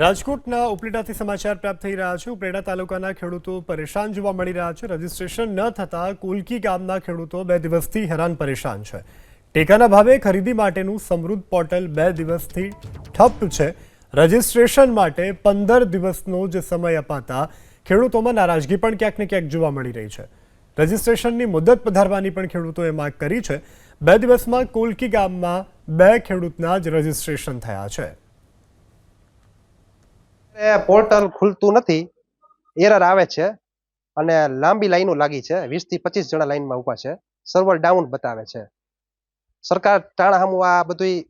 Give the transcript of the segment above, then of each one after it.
રાજકોટના ઉપલેટાથી સમાચાર પ્રાપ્ત થઈ રહ્યા છે. ઉપલેટા તાલુકાના ખેડૂતો પરેશાન જોવા મળી રહ્યા છે. રજીસ્ટ્રેશન ન થતાં કુલકી ગામના ખેડૂતો બે દિવસથી હેરાન પરેશાન છે. ટેકાના ભાવે ખરીદી માટેનું સમૃદ્ધ પોર્ટલ બે દિવસથી ઠપ છે. રજીસ્ટ્રેશન માટે પંદર દિવસનો જ સમય અપાતા ખેડૂતોમાં નારાજગી પણ ક્યાંક ને ક્યાંક જોવા મળી રહી છે. રજીસ્ટ્રેશનની મુદત પધારવાની પણ ખેડૂતોએ માંગ કરી છે. બે દિવસમાં કોલકી ગામમાં બે ખેડૂતના જ રજીસ્ટ્રેશન થયા છે. પોર્ટલ ખુલતું નથી. એરર આવે છે અને લાંબી લાઈનો લાગી છે. વીસથી પચીસ જણા લાઈનમાં ઊભા છે. સર્વર ડાઉન બતાવે છે. સરકાર ટાણાહામું આ બધું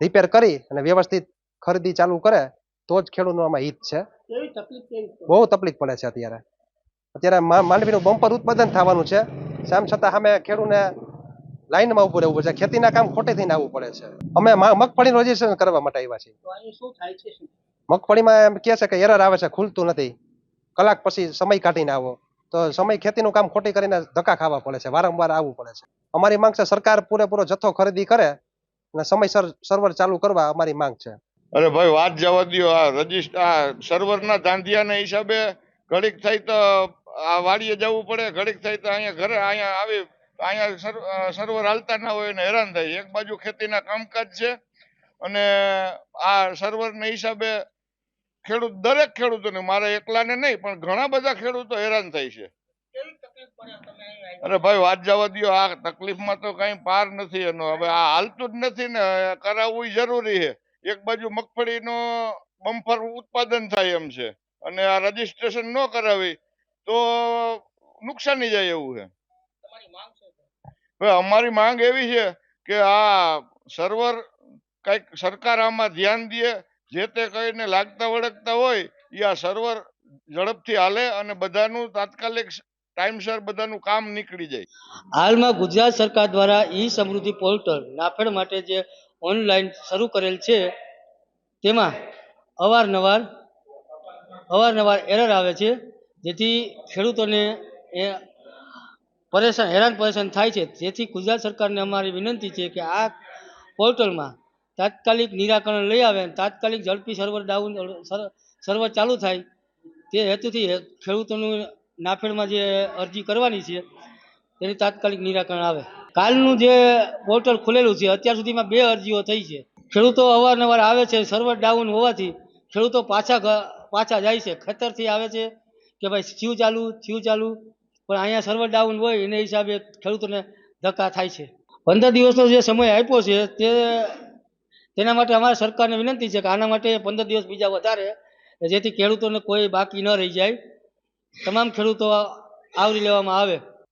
રિપેર કરી અને વ્યવસ્થિત ખરીદી ચાલુ કરે તો જ ખેડૂતનું આમાં હિત છે. બહુ તકલીફ પડે છે અત્યારે. અત્યારે માંડવીનું બમ્પર ઉત્પાદન થવાનું છે. સામ છતાં સામે ખેડૂને લાઈનમાં ઉભું રહેવું પડે છે. ખેતીના કામ ખોટે થઈને આવવું પડે છે. અમે મગફળીનું રજીસ્ટ્રેશન કરવા માટે આવ્યા છીએ. મગફળીમાં એમ કહે છે કે એરર આવે છે, ખુલતું નથી. કલાક પછી સમય કાઢીને આવો. તો સમય ખેતીનું કામ ખોટી કરીને ધક્કા ખાવા પડે છે, વારંવાર આવવું પડે છે. અમારી માંગ છે સરકાર પૂરેપૂરો જથ્થો ખરીદી કરે અને સમયસર સર્વર ચાલુ કરવા અમારી માંગ છે. અરે ભાઈ, વાત જવા દો આ રજિસ્ટર આ સર્વરના ધાંધિયાના હિસાબે ઘડીક થઈ તો આ વાડીએ જવું પડે, ઘડીક થઈ તો અહીંયા ઘરે અહીંયા આવી અહીંયા સર્વ- સર્વર હાલતા ના હોય ને હેરાન થાય. એક બાજુ ખેતીના કામકાજ છે અને આ સર્વરના હિસાબે ખેડૂત દરેક ખેડૂતોને મારે એકલાને નહીં પણ ઘણા બધા ખેડૂતો હેરાન થાય છે. અરે ભાઈ વાત જવા દ્યો આ તકલીફમાં તો કઈ પાર નથી એનો. હવે આ હાલતું જ નથી ને કરાવવું જરૂરી છે. એક બાજુ મગફળીનો બમ્ફર ઉત્પાદન થાય એમ છે અને આ રજીસ્ટ્રેશન ન કરાવી તો નુકસાની જાય એવું છે? હવે અમારી માંગ એવી છે કે આ સર્વર કંઈક સરકાર આમાં ધ્યાન દે જે તે કહીને લાગતા વળગતા હોય, એ આ સર્વર ઝડપથી હાલે અને બધાનું તાત્કાલિક ટાઈમસર બધાનું કામ નીકળી જાય. હાલમાં ગુજરાત સરકાર દ્વારા ઈ સમૃદ્ધિ પોર્ટલ નાફેડ માટે જે ઓનલાઈન શરૂ કરેલ છે, તેમાં અવારનવાર અવારનવાર એરર આવે છે, જેથી ખેડૂતોને એ પરેશાન, હેરાન પરેશાન થાય છે. જેથી ગુજરાત સરકારને અમારી વિનંતી છે કે આ પોર્ટલમાં તાત્કાલિક નિરાકરણ લઈ આવે અને તાત્કાલિક ઝડપી સર્વર ડાઉન સર્વર ચાલુ થાય, તે હેતુથી ખેડૂતોનું નાફેડમાં જે અરજી કરવાની છે તેની તાત્કાલિક નિરાકરણ આવે. કાલનું જે પોર્ટલ ખુલેલું છે, અત્યાર સુધીમાં બે અરજીઓ થઈ છે. ખેડૂતો અવારનવાર આવે છે સર્વર ડાઉન હોવાથી ખેડૂતો પાછા પાછા જાય છે. ખેતરથી આવે છે કે ભાઈ થયું ચાલુ થયું ચાલુ, પણ અહીંયા સર્વર ડાઉન હોય, એને હિસાબે ખેડૂતોને ધક્કા થાય છે. પંદર દિવસનો જે સમય આપ્યો છે, તે તેના માટે અમારે સરકારને વિનંતી છે કે આના માટે પંદર દિવસ બીજા વધારે, જેથી ખેડૂતોને કોઈ બાકી ન રહી જાય. તમામ ખેડૂતો આવરી લેવામાં આવે.